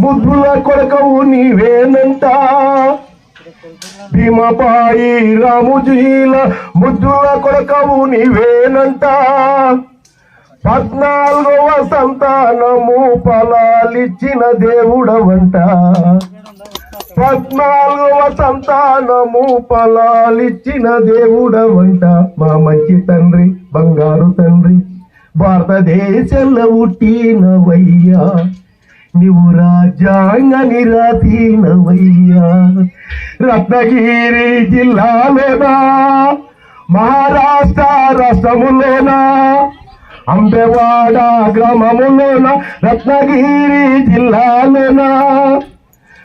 ముద్దుల కొడకవు నీవేనంట. భీమపాయి రాముజీల ముద్దుల కొడకవు నీవేనంట. పద్నాలుగవ సంతానము ఫలాలిచ్చిన దేవుడవంట. పద్నాలుగవ సంతానము ఫలాలిచ్చిన దేవుడవంట. మా మంచి తండ్రి బంగారు తండ్రి భారతదేశంలో పుట్టినవయ్యా. నీవు రాజ్యాంగ నిరాధీనవయ్యా రత్నగిరి జిల్లాలోనా? మహారాష్ట్ర రాష్ట్రములోనా? అంబెవాడ గ్రామములోన? రత్నగిరి జిల్లాలోనా?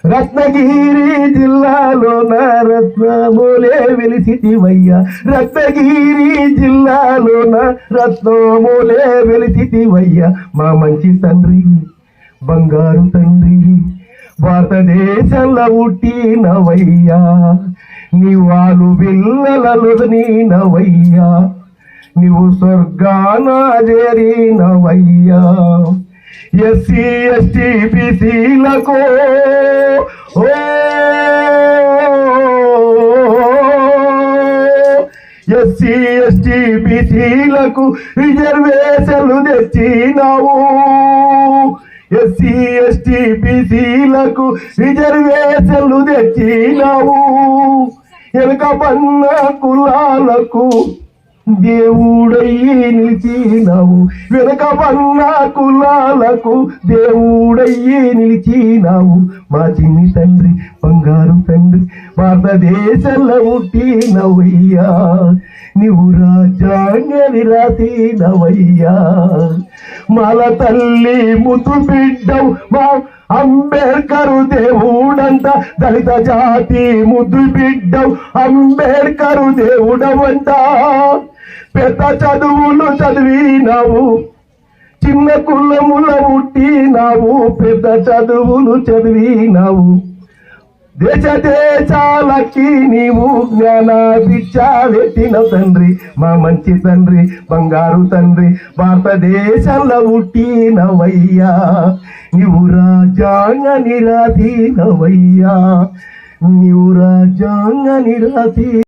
రత్నగిరి జిల్లాలోన? రత్నములే వెలిసిటివయ్యా రత్నగిరి జిల్లాలోన? రత్నములే వెలిసిటివయ్యా మా మంచి తండ్రి బంగారు తండ్రి భారతదేశంలో పుట్టినవయ్యా నీ వాళ్ళు పిల్లలలో నీనవయ్యా నీవు స్వర్గాన చేరినవయ్యా ఎస్సీ ఎస్టీ బీసీలకు ఓ ఎస్సీ ఎస్టీ బీసీలకు రిజర్వేషన్లు తెచ్చినావు. ఎస్సీ ఎస్టీ బీసీలకు రిజర్వేషన్లు తెచ్చినావు. ఎనక పన్న కులాలకు దేవుడయ్యి నిలిచినావు. వెనక పన్న కులాలకు దేవుడయ్యి నిలిచినావు. మా చిన్ని తండ్రి బంగారు తండ్రి భారతదేశంలో పుట్టినవయ్యా. నీవు రాజాంగ విరాసినవయ్యా మల తల్లి ముద్దు బిడ్డవు మా అంబేద్కరు దేవుడంట. దళిత జాతి ముద్దు బిడ్డవు అంబేద్కరు దేవుడవంట. పెద్ద చదువులు చదివినావు చిన్న కులముల పుట్టినావు పెద్ద చదువులు చదివినావు. దేశ దేశాలకి నీవు జ్ఞాన పెట్టిన తండ్రి మా మంచి తండ్రి బంగారు తండ్రి భారతదేశంలో పుట్టినవయ్యా. నీవు రాజ్యాంగ నిరాధీనవయ్యా. నీవు రాజ్యాంగ నిరాధీ